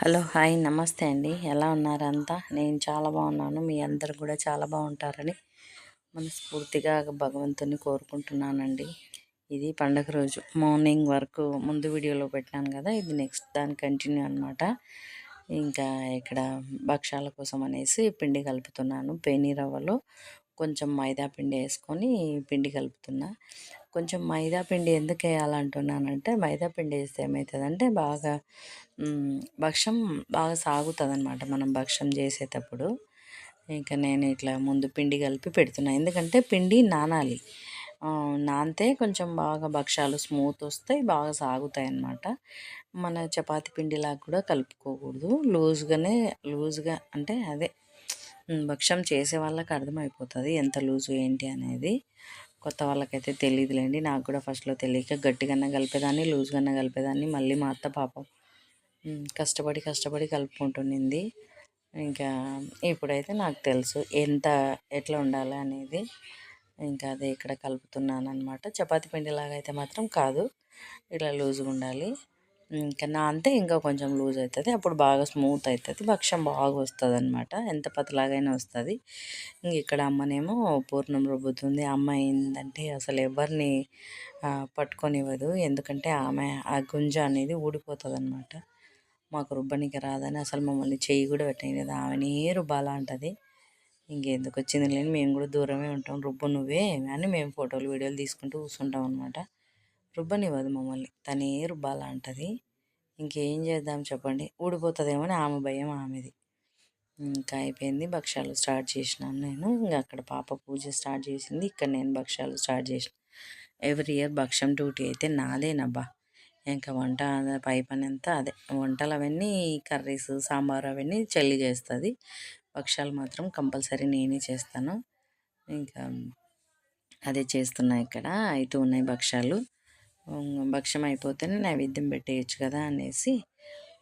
Hello hi నమస్తే అండి. ఎలా ఉన్నారు అంతా? నేను చాలా బాగున్నాను. మీ అందరు కూడా చాలా బాగుంటారని మనస్ఫూర్తిగా భగవంతుని కోరుకుంటున్నానండి. ఇది పండగ రోజు. మార్నింగ్ వరకు ముందు వీడియోలో పెట్టాను కదా ఇది నెక్స్ట్ దాని కంటిన్యూ అనమాట ఇంకా ఇక్కడ భక్షాల కోసం అనేసి పిండి కలుపుతున్నాను. పేనీ రవ్వలో కొంచెం మైదా పిండి వేసుకొని పిండి కలుపుతున్నా. కొంచెం మైదా పిండి ఎందుకు వేయాలంటున్నానంటే మైదా పిండి వేస్తే ఏమవుతుందంటే బాగా భక్ష్యం బాగా సాగుతుంది అనమాట మనం భక్ష్యం చేసేటప్పుడు. ఇంకా నేను ఇట్లా ముందు పిండి కలిపి పెడుతున్నా. ఎందుకంటే పిండి నానాలి. నానితే కొంచెం బాగా భక్షాలు స్మూత్ వస్తాయి బాగా సాగుతాయి అన్నమాట మన చపాతి పిండిలా కూడా కలుపుకోకూడదు. లూజ్గానే లూజ్గా అంటే అదే భక్ష్యం చేసే వాళ్ళకి అర్థమైపోతుంది ఎంత లూజు ఏంటి అనేది. కొత్త వాళ్ళకైతే తెలియదులేండి నాకు కూడా ఫస్ట్లో తెలియక గట్టిగానే కలిపేదాన్ని లూజ్గానే కలిపేదాన్ని మళ్ళీ మా అత్త పాపం కష్టపడి కష్టపడి కలుపుకుంటుండింది. ఇంకా ఇప్పుడైతే నాకు తెలుసు ఎంత ఎట్లా ఉండాలి అనేది. ఇంకా అదే ఇక్కడ కలుపుతున్నాను అనమాట చపాతి పిండిలాగా అయితే మాత్రం కాదు. ఇట్లా లూజ్గా ఉండాలి ఇంకా నా అంతే ఇంకా కొంచెం లూజ్ అవుతుంది. అప్పుడు బాగా స్మూత్ అవుతుంది. భక్ష్యం బాగా వస్తుంది అనమాట ఎంత పతలాగైనా వస్తుంది. ఇంక ఇక్కడ అమ్మనేమో పూర్ణం రుబ్బుతుంది. అమ్మ ఏంటంటే అసలు ఎవరిని పట్టుకొనివ్వదు. ఎందుకంటే ఆమె ఆ గుంజ అనేది ఊడిపోతుంది అనమాట మాకు రుబ్బనికి రాదని అసలు మమ్మల్ని చెయ్యి కూడా పెట్టలేదు ఆమెనే రుబ్బాలా అంటది. ఇంకెందుకు వచ్చింది లేని మేము కూడా దూరమే ఉంటాం. రుబ్బు నువ్వే అని మేము ఫోటోలు వీడియోలు తీసుకుంటూ కూర్చుంటాం అనమాట రుబ్బనివ్వదు మమ్మల్ని. తనే రుబ్బాలా అంటది ఇంకేం చేద్దాం చెప్పండి. ఊడిపోతుందేమో అని ఆమె భయం ఆమెది. ఇంకా అయిపోయింది భక్ష్యాలు స్టార్ట్ చేసినాను నేను. ఇంకా అక్కడ పాప పూజ స్టార్ట్ చేసింది. ఇక్కడ నేను భక్ష్యాలు స్టార్ట్ చేసిన. ఎవ్రీ ఇయర్ భక్ష్యం డ్యూటీ అయితే నాదేనబ్బా. ఇంకా వంట పై పని అంతా అదే. వంటలు అవన్నీ కర్రీస్ సాంబార్ అవన్నీ చెల్లి చేస్తుంది. భక్ష్యాలు మాత్రం కంపల్సరీ నేనే చేస్తాను. ఇంకా అదే చేస్తున్నా ఇక్కడ. అయితే ఉన్నాయి భక్ష్యాలు. భక్ష్యం అయిపోతేనే నైవేద్యం పెట్టేయచ్చు కదా అనేసి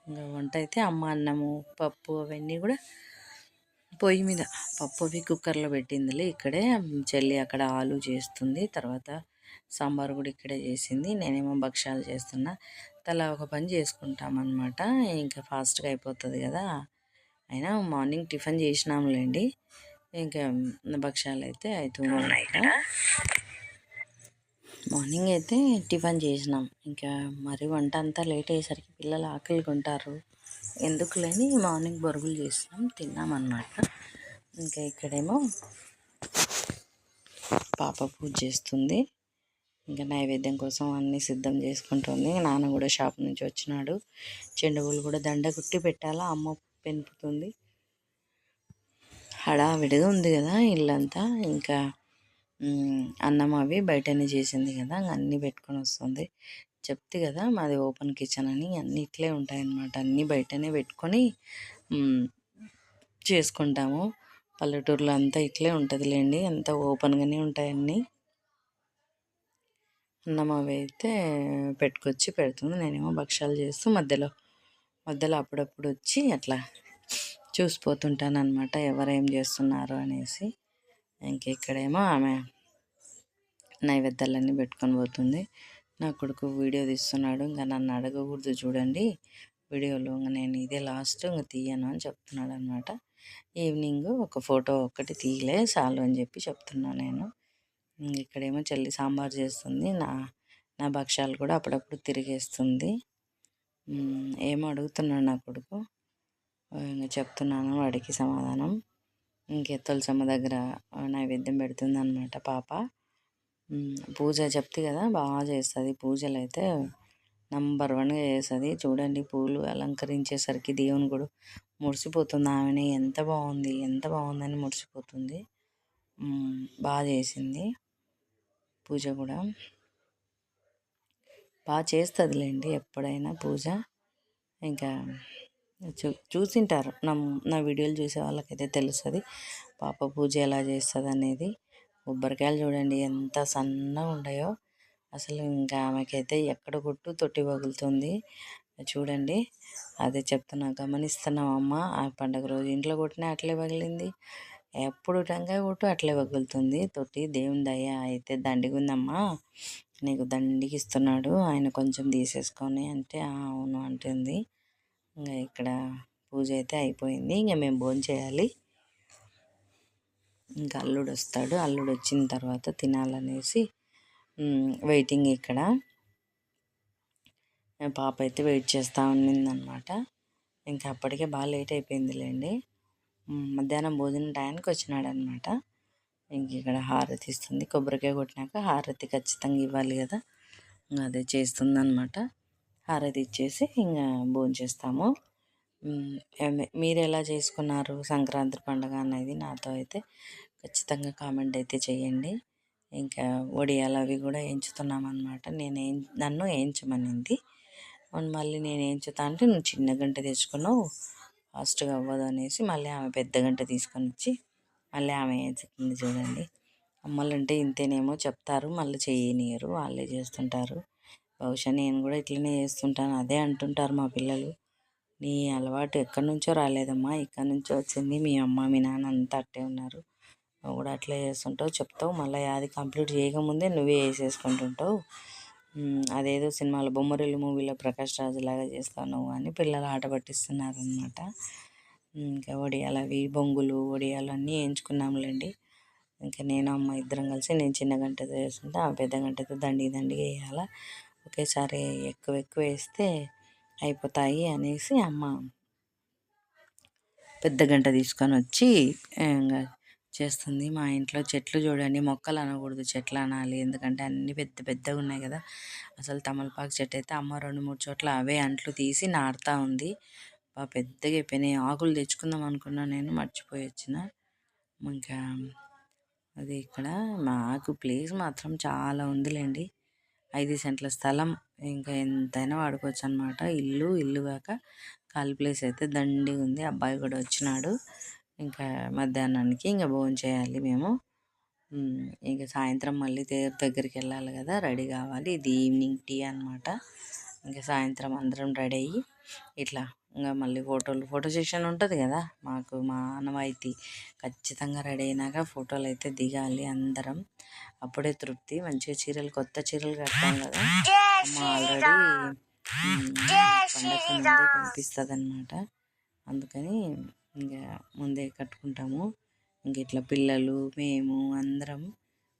ఇంకా వంట అయితే అమ్మ అన్నము పప్పు అవన్నీ కూడా పొయ్యి మీద. పప్పు అవి కుక్కర్లో పెట్టిందిలే ఇక్కడే చెల్లి అక్కడ ఆలు చేస్తుంది తర్వాత సాంబార్ కూడా ఇక్కడే చేసింది. నేనేమో భక్ష్యాలు చేస్తున్నా. తలా ఒక పని చేసుకుంటామన్నమాట. ఇంకా ఫాస్ట్గా అయిపోతుంది కదా. అయినా మార్నింగ్ టిఫిన్ చేసినాంలేండి. ఇంకా భక్ష్యాలు అయితే అవుతున్నాయి ఇక్కడ? మార్నింగ్ అయితే టిఫిన్ చేసినాం. ఇంకా మరి వంట అంతా లేట్ అయ్యేసరికి పిల్లలు ఆకలి ఉంటారు. ఎందుకు లేని మార్నింగ్ బొరుగులు చేసినాం తిన్నాం అన్నమాట. ఇంకా ఇక్కడేమో పాప పూజ చేస్తుంది. ఇంకా నైవేద్యం కోసం అన్నీ సిద్ధం చేసుకుంటుంది. నాన్న కూడా షాప్ నుంచి వచ్చినాడు. చెండుగులు కూడా దండ కుట్టి పెట్టాలా అమ్మ పెంపుతుంది. హడావిడిగా ఉంది కదా ఇల్లంతా. ఇంకా అన్నం అవి బయటనే చేసింది కదా అన్నీ పెట్టుకొని వస్తుంది. చెప్తే కదా మాది ఓపెన్ కిచెన్ అని అన్నీ ఇట్లే ఉంటాయన్నమాట. అన్నీ బయటనే పెట్టుకొని చేసుకుంటాము. పల్లెటూరులో అంతా ఇట్లే ఉంటుందిలేండి. అంతా ఓపెన్గానే ఉంటాయి అన్నీ అన్నం అవి అయితే పెట్టుకొచ్చి పెడుతుంది. నేనేమో భక్ష్యాలు చేస్తూ మధ్యలో మధ్యలో అప్పుడప్పుడు వచ్చి అట్లా చూసిపోతుంటాను అనమాట ఎవరేం చేస్తున్నారు అనేసి. ఇంక ఇక్కడేమో ఆమె నైవేద్యాలన్నీ పెట్టుకొని పోతుంది. నా కొడుకు వీడియో తీస్తున్నాడు. ఇంకా నన్ను అడగకూడదు చూడండి. వీడియోలో ఇంకా నేను ఇదే లాస్ట్ ఇంకా తీయను అని చెప్తున్నాడు అనమాట ఈవినింగ్ ఒక ఫోటో ఒక్కటి తీయలే చాలు అని చెప్పి చెప్తున్నా నేను. ఇక్కడేమో చెల్లి సాంబార్ చేస్తుంది. నా నా భక్ష్యాలు కూడా అప్పుడప్పుడు తిరిగేస్తుంది. ఏమో అడుగుతున్నాడు నా కొడుకు. ఇంకా చెప్తున్నాను వాడికి సమాధానం. ఇంకే తులసమ్మ దగ్గర నైవేద్యం పెడుతుంది అనమాట పాప పూజ చెప్తే కదా బాగా చేస్తుంది. పూజలు అయితే నంబర్ వన్గా చేస్తుంది. చూడండి పూలు అలంకరించేసరికి దేవుని కూడా మురిసిపోతుంది. ఆమెనే ఎంత బాగుంది ఎంత బాగుందని మురిసిపోతుంది. బాగా చేసింది పూజ కూడా. బాగా చేస్తుందిలేండి ఎప్పుడైనా పూజ. ఇంకా చూ చూసింటారు. నా నా వీడియోలు చూసే వాళ్ళకైతే తెలుస్తుంది. పాప పూజ ఎలా చేస్తుంది అనేది కొబ్బరికాయలు చూడండి ఎంత సన్నగా ఉన్నాయో అసలు ఇంకా ఆమెకైతే ఎక్కడ కొట్టు తొట్టి పగులుతుంది. చూడండి అదే చెప్తున్నా గమనిస్తున్నామమ్మా ఆ పండగ రోజు ఇంట్లో కొట్టినా అట్లే పగిలింది. ఎప్పుడు టంకాయ కొట్టు అట్లే పగులుతుంది. తొట్టి దేవుని దయ అయితే దండిగుందమ్మా. నీకు దండికి ఇస్తున్నాడు ఆయన కొంచెం తీసేసుకొని అంటే అవును అంటుంది. ఇంకా ఇక్కడ పూజ అయితే అయిపోయింది. ఇంకా మేము భోజనం చేయాలి. ఇంకా అల్లుడు వస్తాడు. అల్లుడు వచ్చిన తర్వాత తినాలనేసి వెయిటింగ్ ఇక్కడ. పాప అయితే వెయిట్ చేస్తూ ఉన్నిందనమాట ఇంకా అప్పటికే బాగా లేట్ అయిపోయిందిలేండి. మధ్యాహ్నం భోజనం టయానికి వచ్చినాడు అనమాట ఇంక ఇక్కడ హారతి ఇస్తుంది. కొబ్బరికాయ కొట్టినాక హారతి ఖచ్చితంగా ఇవ్వాలి కదా. ఇంకా అదే చేస్తుంది అనమాట హారతి ఇచ్చేసి ఇంకా భోజనం చేస్తాము మీరు ఎలా చేసుకున్నారు సంక్రాంతి పండుగ అనేది నాతో అయితే ఖచ్చితంగా కామెంట్ అయితే చేయండి. ఇంకా వడియాలు అవి కూడా వేయించుతున్నాం అనమాట నేను ఏం నన్ను వేయించమనింది మళ్ళీ నేను వేయించుతా అంటే నువ్వు చిన్న గంట తెచ్చుకున్నావు ఫాస్ట్గా అవ్వదు అనేసి మళ్ళీ ఆమె పెద్ద గంట తీసుకొని వచ్చి మళ్ళీ ఆమె వేయించుతుంది చూడండి. అమ్మలంటే ఇంతేనేమో చెప్తారు మళ్ళీ చేయనియరు వాళ్ళే చేస్తుంటారు. బహుశా నేను కూడా ఇట్లనే చేస్తుంటాను. అదే అంటుంటారు మా పిల్లలు. నీ అలవాటు ఎక్కడి నుంచో రాలేదమ్మా. ఇక్కడి నుంచో వచ్చింది మీ అమ్మ మీ నాన్న అంతా అట్టే ఉన్నారు. నువ్వు కూడా అట్లే చేస్తుంటావు. చెప్తావు. మళ్ళీ అది కంప్లీట్ చేయకముందే నువ్వే వేసేసుకుంటుంటావు అదేదో సినిమాలో బొమ్మరిల్లు మూవీలో ప్రకాష్ రాజు లాగా చేస్తావు నువ్వు అని పిల్లలు ఆట పట్టిస్తున్నారు అనమాట ఇంకా వడియాలు అవి బొంగులు వడియాలు అన్నీ వేయించుకున్నాములేండి ఇంకా నేను అమ్మ ఇద్దరం కలిసి నేను చిన్న గంటతో చేస్తుంటే ఆ పెద్ద గంటతో దండి దండిగా వేయాలా? ఒకేసారి ఎక్కువ ఎక్కువ వేస్తే అయిపోతాయి అనేసి అమ్మ పెద్ద గంట తీసుకొని వచ్చి చేస్తుంది. మా ఇంట్లో చెట్లు చూడండి మొక్కలు అనకూడదు చెట్లు అనాలి. ఎందుకంటే అన్నీ పెద్ద పెద్దగా ఉన్నాయి కదా. అసలు తమలపాకు చెట్టు అయితే అమ్మ రెండు మూడు చోట్ల అవే అంట్లు తీసి నాటుతా ఉంది. బాగా పెద్దగా అయిపోయినాయి. ఆకులు తెచ్చుకుందాం అనుకున్నా నేను మర్చిపోయి వచ్చిన. ఇంకా అది ఇక్కడ మాకు ప్లేస్ మాత్రం చాలా ఉందిలేండి. ఐదు సెంట్ల స్థలం ఇంకా ఎంతైనా వాడుకోవచ్చు అనమాట ఇల్లు ఇల్లు కాక ఖాళీ ప్లేస్ అయితే దండి ఉంది. అబ్బాయి కూడా వచ్చినాడు. ఇంకా మధ్యాహ్నానికి ఇంకా భోజనం చేయాలి మేము. ఇంకా సాయంత్రం మళ్ళీ దేవుడి దగ్గరికి వెళ్ళాలి కదా రెడీ కావాలి. ఇది ఈవినింగ్ టీ అనమాట ఇంకా సాయంత్రం అందరం రెడీ అయ్యి ఇట్లా ఇంకా మళ్ళీ ఫోటోలు ఫోటో సెషన్ ఉంటుంది కదా? మాకు మా ఆనవాయితీ ఖచ్చితంగా రెడీ అయినాక ఫోటోలు అయితే దిగాలి అందరం. అప్పుడే తృప్తి. మంచిగా చీరలు కొత్త చీరలు కడతాం కదా? అమ్మ ఆల్రెడీ పండగ ముందే కనిపిస్తుంది అనమాట అందుకని ఇంకా ముందే కట్టుకుంటాము. ఇంక ఇట్లా పిల్లలు మేము అందరం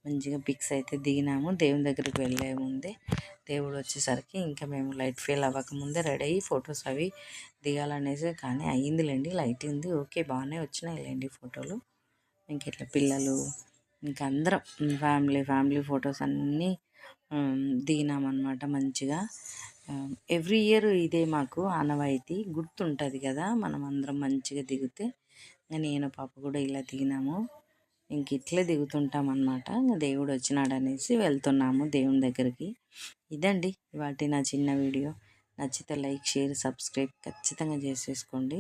మంచిగా పిక్స్ అయితే దిగినాము. దేవుని దగ్గరికి వెళ్ళే ముందే దేవుడు వచ్చేసరికి ఇంకా మేము లైట్ ఫెయిల్ అవ్వకముందే రెడీ అయ్యి ఫొటోస్ అవి దిగాలనేసి కానీ అయ్యిందిలేండి లైట్ ఉంది. ఓకే బాగానే వచ్చినాయిలేండి ఫోటోలు. ఇంక ఇట్లా పిల్లలు ఇంకా అందరం ఫ్యామిలీ ఫ్యామిలీ ఫొటోస్ అన్నీ దిగినామన్నమాట మంచిగా. ఎవ్రీ ఇయర్ ఇదే మాకు ఆనవాయితీ. గుర్తుంటుంది కదా మనం అందరం మంచిగా దిగితే. నేను పాప కూడా ఇలా దిగినాము. ఇంక ఇట్లే దిగుతుంటాం అనమాట దేవుడు వచ్చినాడు అనేసి వెళ్తున్నాము దేవుని దగ్గరికి. ఇదండి వాటి నా చిన్న వీడియో. నచ్చితే లైక్ షేర్ సబ్స్క్రైబ్ ఖచ్చితంగా చేసేసుకోండి.